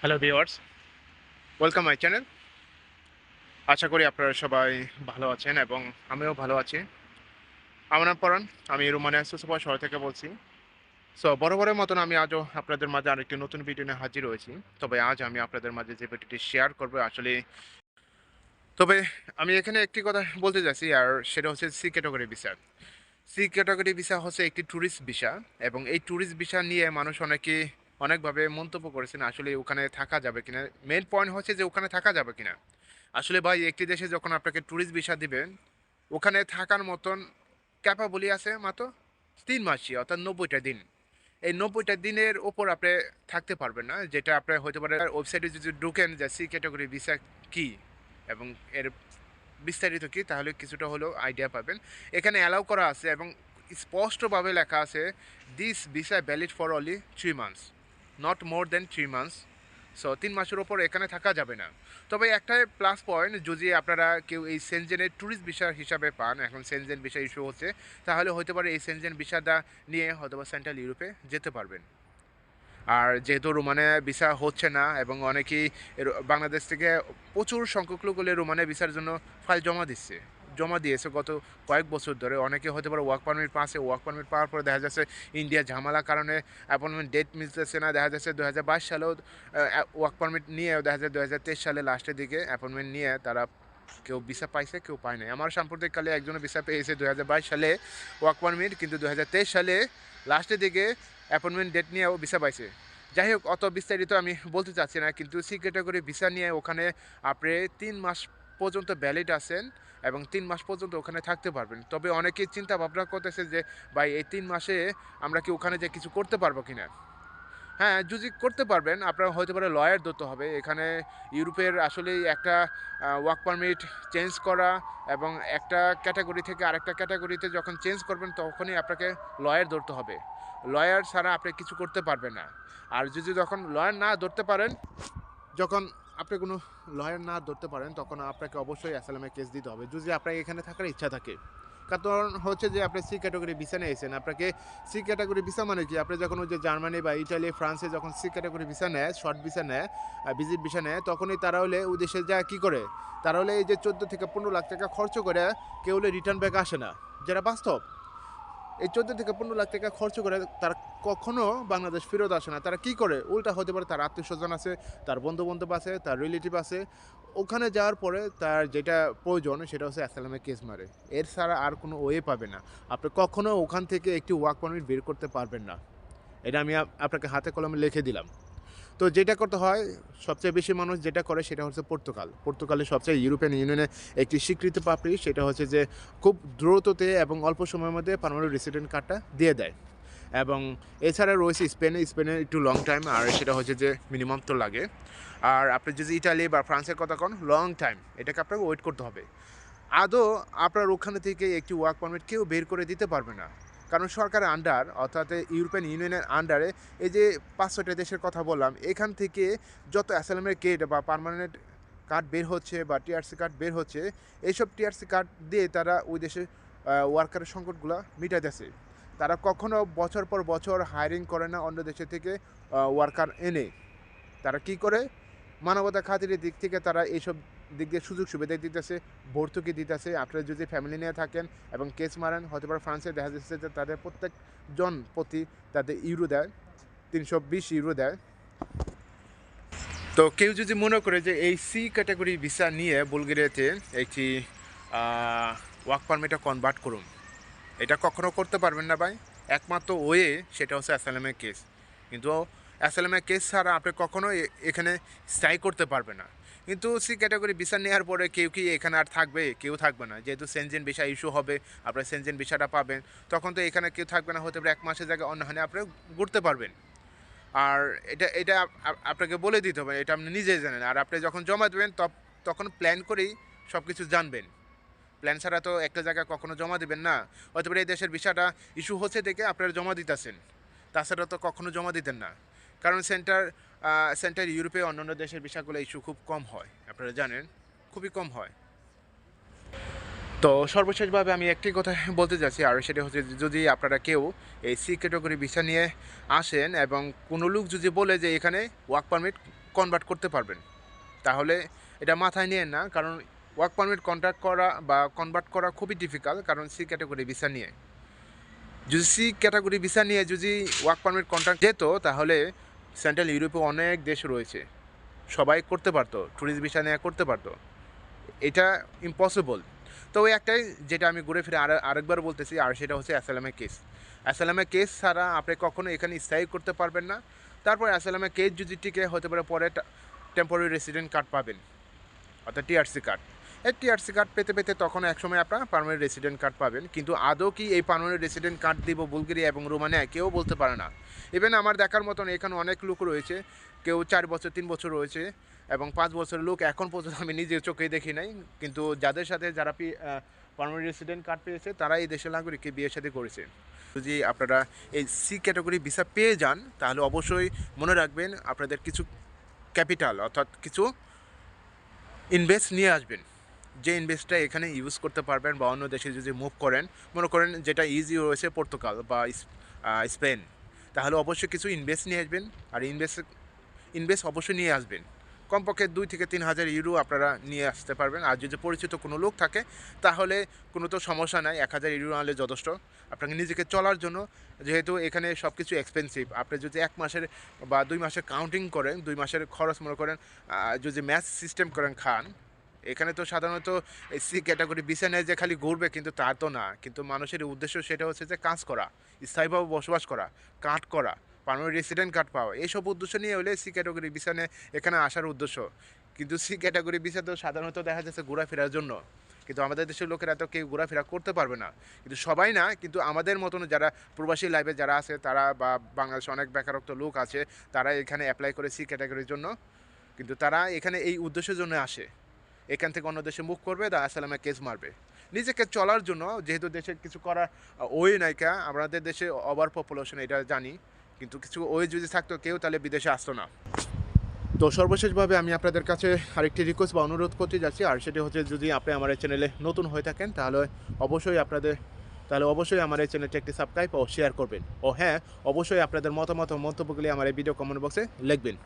Hello viewers welcome my channel আশা করি আপনারা সবাই ভালো আছেন এবং আমিও ভালো আছি। আমার নাম পরান আমি রোমানিয়া সুসভা শহর থেকে বলছি। সো বরাবরের মতন আমি আজও আপনাদের মাঝে আরেকটি নতুন ভিডিও নিয়ে হাজির হয়েছি। তবে আজ আমি আপনাদের মাঝে যে ভিডিওটি শেয়ার করব, আসলে তবে আমি এখানে একটি কথা বলতে চাইছি, আর সেটা হচ্ছে C category visa C category visa হচ্ছে একটি ট্যুরিস্ট ভিসা এবং এই ট্যুরিস্ট ভিসা নিয়ে মানুষ অনেকে অনেকভাবে মন্তব্য করেছেন, আসলে ওখানে থাকা যাবে কিনা। মেন পয়েন্ট হচ্ছে যে ওখানে থাকা যাবে কিনা। আসলে ভাই, একটি দেশে যখন আপনাকে ট্যুরিস্ট ভিসা দিবেন, ওখানে থাকার মতন ক্যাপাবলি আছে মাত্র তিন মাসই, অর্থাৎ নব্বইটা দিন। এই নব্বইটা দিনের ওপর আপনি থাকতে পারবেন না, যেটা আপনার হতে পারে ওয়েবসাইটে যদি ঢুকেন যে সি ক্যাটাগরি ভিসা কি এবং এর বিস্তারিত কী, তাহলে কিছুটা হলেও আইডিয়া পাবেন। এখানে অ্যালাউ করা আছে এবং স্পষ্টভাবে লেখা আছে this visa valid for only three months not more than three months so তিন মাসের ওপর এখানে থাকা যাবে না। তবে একটাই প্লাস পয়েন্ট যদি আপনারা কেউ এই সেনজেনের ট্যুরিস্ট ভিসা হিসাবে পান, এখন সেনজেন ভিসা ইস্যু হচ্ছে, তাহলে হতে পারে এই সেনজেন ভিসাটা নিয়ে হয়তো বা সেন্ট্রাল ইউরোপে যেতে পারবেন। আর যেহেতু রোমানে ভিসা হচ্ছে না, এবং অনেকেই বাংলাদেশ থেকে প্রচুর সংখ্যক লোক রোমানে ভিসার জন্য ফাইল জমা দিচ্ছে। জমা দিয়েছে গত কয়েক বছর ধরে। অনেকে হতে পারে ওয়ার্ক পারমিট পাচ্ছে ওয়ার্ক পারমিট পাওয়ার পরে দেখা যাচ্ছে ইন্ডিয়া ঝামেলার কারণে অ্যাপয়েন্টমেন্ট ডেট মিলতেছে না। দেখা যাচ্ছে দু হাজার বাইশ সালেও ওয়ার্ক পারমিট নিয়ে দেখা যায় দু হাজার তেইশ সালে লাস্টের দিকে অ্যাপয়েন্টমেন্ট নিয়ে তারা কেউ ভিসা পাইছে, কেউ পায় নাই। আমার সাম্প্রতিককালে একজনের ভিসা পেয়েছে দু হাজার বাইশ সালে ওয়ার্ক পারমিট কিন্তু দু হাজার তেইশ সালে লাস্টের দিকে অ্যাপয়েন্টমেন্ট ডেট নিয়েও ভিসা পাইছে। যাই হোক, অত বিস্তারিত আমি বলতে চাচ্ছি না, কিন্তু সি ক্যাটাগরি ভিসা নিয়ে ওখানে আপনি তিন মাস পর্যন্ত ভ্যালিড আছেন। এবং তিন মাস পর্যন্ত ওখানে থাকতে পারবেন। তবে অনেকেই চিন্তা ভাবনা করতেছে যে, ভাই, এই তিন মাসে আমরা কি ওখানে যে কিছু করতে পারব কি না হ্যাঁ যদি করতে পারবেন, আপনার হয়তো পারে লয়ার ধরতে হবে। এখানে ইউরোপের আসলেই একটা ওয়ার্ক পারমিট চেঞ্জ করা এবং একটা ক্যাটাগরি থেকে আরেকটা ক্যাটাগরিতে যখন চেঞ্জ করবেন, তখনই আপনাকে লয়ার ধরতে হবে। লয়ার ছাড়া আপনি কিছু করতে পারবেন না। আর যদি যখন লয়ার না ধরতে পারেন, যখন আপনি কোনো লয়ার না ধরতে পারেন, তখন আপনাকে অবশ্যই অ্যাসালামে কেস দিতে হবে। যদি আপনার এখানে থাকার ইচ্ছা থাকে, কারণ হচ্ছে যে আপনি সি ক্যাটাগরি ভিসা নিয়েছেন আপনাকে সি ক্যাটাগরি ভিসা মানে কি? আপনি যখন ওই যে জার্মানি বা ইটালি, ফ্রান্সে যখন সি ক্যাটাগরি ভিসা নেয় শর্ট ভিসা নেয় ভিজিট ভিসা নেয়, তখনই তারা হলে ওই দেশে যা কী করে? তারা হলে এই যে চোদ্দ থেকে পনেরো লাখ টাকা খরচ করে, কেউ হলে রিটার্ন ব্যাক আসে না। যেটা বাস্তব। এই চোদ্দ থেকে পনেরো লাখ টাকা খরচ করে তার কখনো বাংলাদেশ ফেরত আসে না। তারা কি করে? উল্টা হতে পারে তার আত্মীয় স্বজন আছে, তার বন্ধু বান্ধব আছে, তার রিলেটিভ আছে। ওখানে যাওয়ার পরে তার যেটা প্রয়োজন সেটা হচ্ছে অ্যাসালামে কেস মারে। এর ছাড়া আর কোনো ওয়ে পাবে না। আপনি কখনো ওখান থেকে একটি ওয়ার্ক পারমিট বের করতে পারবেন না। এটা আমি আপনাকে হাতে কলমে লিখে দিলাম। তো যেটা করতে হয়, সবচেয়ে বেশি মানুষ যেটা করে সেটা হচ্ছে পর্তুগাল। পর্তুগালের সবচেয়ে ইউরোপিয়ান ইউনিয়নে একটি স্বীকৃত পাপড়ি, সেটা হচ্ছে যে খুব দ্রুততে এবং অল্প সময়ের মধ্যে পারমানেন্ট রেসিডেন্ট কার্ডটা দিয়ে দেয়। এবং এছাড়া রয়েছে স্পেনে স্পেনে একটু লং টাইম আর সেটা হচ্ছে যে মিনিমাম তো লাগে। আর আপনি যদি ইটালি বা ফ্রান্সের কথা কন লং টাইম এটাকে আপনাকে ওয়েট করতে হবে। আদৌ আপনার ওখানে থেকে একটি ওয়ার্ক পারমিট কেউ বের করে দিতে পারবে না। কারণ সরকারের আন্ডার অর্থাৎ ইউরোপিয়ান ইউনিয়নের আন্ডারে এই যে পাঁচ দেশের কথা বললাম, এখান থেকে যত অ্যাসালামের কেড বা পার্মানেন্ট কার্ড বের হচ্ছে বা টিআরসি কার্ড বের হচ্ছে, এইসব টিআরসি কার্ড দিয়ে তারা ওই দেশে ওয়ার্কারের সংকটগুলো মিটাইতেছে। তারা কখনো বছর পর বছর হায়ারিং করে না অন্য দেশে থেকে ওয়ার্কার এনে। তারা কি করে? মানবতা খাতিরের দিক থেকে তারা এইসব দিক দিয়ে সুযোগ সুবিধা দিতেছে, ভর্তুকি দিতেছে। আপনারা যদি ফ্যামিলি নিয়ে থাকেন এবং কেস মারেন হতে পারে ফ্রান্সে দেখা যাচ্ছে যে তাদের প্রত্যেক জন প্রতি তাদের ইউরো দেয়, তিনশো বিশ ইউরো দেয়। তো কেউ যদি মনে করে যে এই সি ক্যাটাগরি ভিসা নিয়ে বুলগেরিয়াতে একটি ওয়ার্ক পারমিটে কনভার্ট করুন, এটা কখনো করতে পারবেন না ভাই। একমাত্র ওয়ে সেটা হচ্ছে অ্যাসালামের কেস কিন্তু অ্যাসালামের কেস ছাড়া আপনি কখনো এখানে স্টাই করতে পারবেন না। কিন্তু সি ক্যাটাগরি ভিসা নেওয়ার পরে কেউ কি এখানে আর থাকবে? কেউ থাকবে না। যেহেতু সেনজেন ভিসা ইস্যু হবে, আপনার সেনজেন ভিসাটা পাবেন, তখন তো এখানে কেউ থাকবে না, হতে পারে এক মাসের জায়গায় অন্যখানে আপনি ঘুরতে পারবেন। আর এটা এটা আপ- আপ- আপনাকে বলে দিতে হবে, এটা আপনি নিজেই জানেন। আর আপনি যখন জমা দেবেন তখ- তখন প্ল্যান করেই সব কিছু জানবেন। প্ল্যান ছাড়া তো একটা জায়গায় কখনো জমা দেবেন না। হতে পারে এই দেশের ভিসাটা ইস্যু হচ্ছে দেখে আপনারা জমা দিতেছেন। তাছাড়া তো কখনো জমা দিতেন না। কারণ সেন্টার সেন্টার ইউরোপে অন্যান্য দেশের ভিসাগুলো ইস্যু খুব কম হয়, আপনারা জানেন, খুবই কম হয়। তো সর্বশেষভাবে আমি একটি কথা বলতে যাচ্ছি আর সেটা হচ্ছে যদি আপনারা কেউ এই সি ক্যাটাগরি ভিসা নিয়ে আসেন এবং কোনো লোক যদি বলে যে এখানে ওয়ার্ক পারমিট কনভার্ট করতে পারবেন, তাহলে এটা মাথায় নিয়ে না, কারণ ওয়ার্ক পারমিট কন্ট্যাক্ট করা বা কনভার্ট করা খুবই ডিফিকাল্ট কারণ সি ক্যাটাগরি ভিসা নিয়ে। যদি সি ক্যাটাগরি ভিসা নিয়ে যদি ওয়ার্ক পারমিট কন্ট্রাক্ট যেত, তাহলে সেন্ট্রাল ইউরোপে অনেক দেশ রয়েছে। সবাই করতে পারতো ট্যুরিস্ট ভিসা নেওয়া করতে পারতো। এটা ইম্পসিবল তো ওই একটাই যেটা আমি ঘুরে ফিরে আর, আরেকবার বলতেছি, আর সেটা হচ্ছে অ্যাসালামের কেস অ্যাসালামের কেস ছাড়া আপনি কখনো এখানে স্থায়ী করতে পারবেন না। তারপর অ্যাসালামের কেস যদি টিকে, হতে পারে পরে টেম্পোরারি রেসিডেন্ট কার্ড পাবেন। অর্থাৎ টিআরসি কার্ড টিআরসি কার্ড পেতে পেতে তখন একসময় আপনার পারমানেন্ট রেসিডেন্ট কার্ড পাবেন। কিন্তু আদৌ কি এই পারমানেন্ট রেসিডেন্ট কার্ড দিব বুলগেরিয়া এবং রোমানিয়ায় কেউ বলতে পারে না। ইভেন আমার দেখার মতন এখানে অনেক লোক রয়েছে, কেউ চার বছর, তিন বছর রয়েছে এবং পাঁচ বছরের লোক এখন পর্যন্ত আমি নিজে চোখে দেখি নাই। কিন্তু যাদের সাথে যারা পারমানেন্ট রেসিডেন্ট কার্ড পেয়েছে তারা এই দেশের নাগরিককে বিয়ের সাথে করেছে। যদি আপনারা এই সি ক্যাটাগরি ভিসা পেয়ে যান, তাহলে অবশ্যই মনে রাখবেন, আপনাদের কিছু ক্যাপিটাল অর্থাৎ কিছু ইনভেস্ট নিয়ে আসবেন। যে ইনভেস্টটা এখানে ইউজ করতে পারবেন বা অন্য দেশে যদি মুভ করেন, মনে করেন যেটা ইজি রয়েছে পর্তুগাল বা স্পেন, তাহলে অবশ্যই কিছু ইনভেস্ট নিয়ে আসবেন। আর ইনভেস্ট ইনভেস্ট অবশ্যই নিয়ে আসবেন। কমপক্ষে দুই থেকে তিন হাজার ইউরো আপনারা নিয়ে আসতে পারবেন। আর যদি পরিচিত কোনো লোক থাকে, তাহলে কোনো তো সমস্যা নাই, এক হাজার ইউরো আনলে যথেষ্ট। আপনাকে নিজেকে চলার জন্য, যেহেতু এখানে সব কিছু এক্সপেন্সিভ আপনি যদি এক মাসের বা দুই মাসের কাউন্টিং করেন, দুই মাসের খরচ মনে করেন যদি ম্যাথ সিস্টেম করেন খান এখানে তো সাধারণত সি ক্যাটাগরি বিষয় নেয় যে খালি ঘুরবে, কিন্তু তা তো না। কিন্তু মানুষের উদ্দেশ্য সেটা হচ্ছে যে কাজ করা, স্থায়ীভাবে বসবাস করা কাট করা পারমানেন্ট রেসিডেন্ট কার্ড পাওয়া। এইসব উদ্দেশ্য নিয়ে হলে সি ক্যাটাগরি নিয়ে এখানে আসার উদ্দেশ্য। কিন্তু সি ক্যাটাগরি বিষয় তো সাধারণত দেখা যাচ্ছে ঘোরাফেরার জন্য। কিন্তু আমাদের দেশের লোকেরা তো কেউ ঘোরাফেরা করতে পারবে না। কিন্তু সবাই না, কিন্তু আমাদের মতন যারা প্রবাসী লাইফে যারা আছে, তারা বা বাংলাদেশে অনেক বেকারত্ব লোক আছে, তারা এখানে অ্যাপ্লাই করে সি ক্যাটাগরির জন্য। কিন্তু তারা এখানে এই উদ্দেশ্যের জন্য আসে। এখান থেকে অন্য দেশে মুখ করবে দা আসসালামে কেস মারবে। নিজেকে চলার জন্য, যেহেতু দেশে কিছু করার ওই নায়িকা আমাদের দেশে ওভার পপুলেশন এটা জানি। কিন্তু কিছু ওই যদি থাকতো কেউ, তাহলে বিদেশে আসতো না। তো সর্বশেষভাবে আমি আপনাদের কাছে আরেকটি রিকোয়েস্ট বা অনুরোধ করতে যাচ্ছি, আর সেটি হচ্ছে যদি আপনি আমার এই চ্যানেলে নতুন হয়ে থাকেন, তাহলে অবশ্যই আপনাদের, তাহলে অবশ্যই আমার এই চ্যানেলটি একটি সাবস্ক্রাইব ও শেয়ার করবেন। ও হ্যাঁ অবশ্যই আপনাদের মতামত ও মন্তব্যগুলি আমার এই ভিডিও কমেন্ট বক্সে লিখবেন।